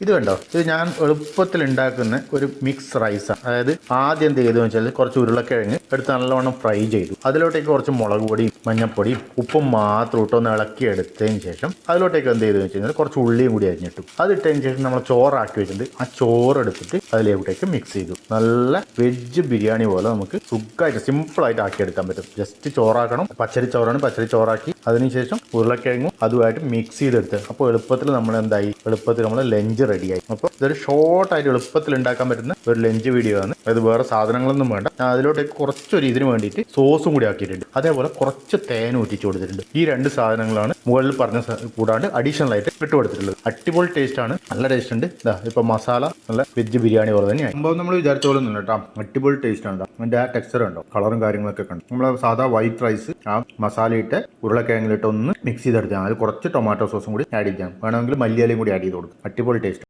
ഇത് കണ്ടോ? ഇത് ഞാൻ എളുപ്പത്തിൽ ഉണ്ടാക്കുന്ന ഒരു മിക്സ് റൈസാണ് അതായത് ആദ്യം എന്ത് ചെയ്തു വെച്ചാൽ കുറച്ച് ഉരുളക്കിഴങ്ങ് എടുത്ത് നല്ലവണ്ണം ഫ്രൈ ചെയ്തു. അതിലോട്ടേക്ക് കുറച്ച് മുളക് പൊടിയും മഞ്ഞപ്പൊടിയും ഉപ്പും മാത്രം ഇട്ടൊന്ന് ഇളക്കി എടുത്തതിന് ശേഷം അതിലോട്ടേക്ക് എന്ത് ചെയ്തു വെച്ച് കുറച്ച് ഉള്ളിയും കൂടി അരിഞ്ഞിട്ടു. അത് ഇട്ടതിന് ശേഷം നമ്മൾ ചോറാക്കി വെച്ചിട്ട് ആ ചോറ് എടുത്തിട്ട് അതിലോട്ടേക്ക് മിക്സ് ചെയ്തു. നല്ല വെജ് ബിരിയാണി പോലെ നമുക്ക് സുഖമായിട്ട് സിമ്പിളായിട്ട് ആക്കിയെടുക്കാൻ പറ്റും. ജസ്റ്റ് ചോറാക്കണം. പച്ചരി ചോറാണ്. പച്ചരി ചോറാക്കി അതിനുശേഷം ഉരുളക്കിഴങ്ങും അതുമായിട്ട് മിക്സ് ചെയ്തെടുത്ത്. അപ്പോൾ എളുപ്പത്തിൽ നമ്മൾ എന്തായി? എളുപ്പത്തിൽ നമ്മൾ ലഞ്ച് റെഡിയായി അപ്പോൾ ഇതൊരു ഷോർട്ടായിട്ട് എളുപ്പത്തിൽ ഉണ്ടാക്കാൻ പറ്റുന്ന ഒരു ലഞ്ച് വീഡിയോ ആണ്. അത് വേറെ സാധനങ്ങളൊന്നും വേണ്ട. ഞാൻ അതിലോട്ട് കുറച്ചൊരു ഇതിന് വേണ്ടിയിട്ട് സോസും കൂടി ആക്കിയിട്ടുണ്ട്. അതേപോലെ കുറച്ച് തേൻ ഊറ്റിച്ച് കൊടുത്തിട്ടുണ്ട്. ഈ രണ്ട് സാധനങ്ങളാണ് മുകളിൽ പറഞ്ഞ കൂടാണ്ട് അഡീഷണൽ ആയിട്ട് ഇട്ട് കൊടുത്തിട്ടുള്ളത്. അടിപൊളി ടേസ്റ്റ് ആണ്. നല്ല ടേസ്റ്റ് ഉണ്ട്. ഇതാ ഇപ്പൊ മസാല നല്ല വെജ് ബിരിയാണി പോലെ തന്നെയാണ് സംഭവം നമ്മൾ വിചാരിച്ച കേട്ടോ. അടിപൊളി ടേസ്റ്റ് ഉണ്ടോ അതിന്റെ ആ ടെക്സ്ചർ ഉണ്ടോ കളറും കാര്യങ്ങളൊക്കെ കണ്ടു? നമ്മൾ സാധാ വൈറ്റ് റൈസ് ആ മസാല ഇട്ട് ഉരുളക്കിഴങ്ങിലിട്ട് ഒന്ന് മിക്സ് ചെയ്തെടുക്കാം. അതിൽ കുറച്ച് ടൊമാറ്റോ സോസും കൂടി ആഡ് ചെയ്യാം. വേണമെങ്കിൽ മല്ലിയിലയും കൂടി ആഡ് ചെയ്ത് കൊടുക്കും. അടിപൊളി ടേസ്റ്റ്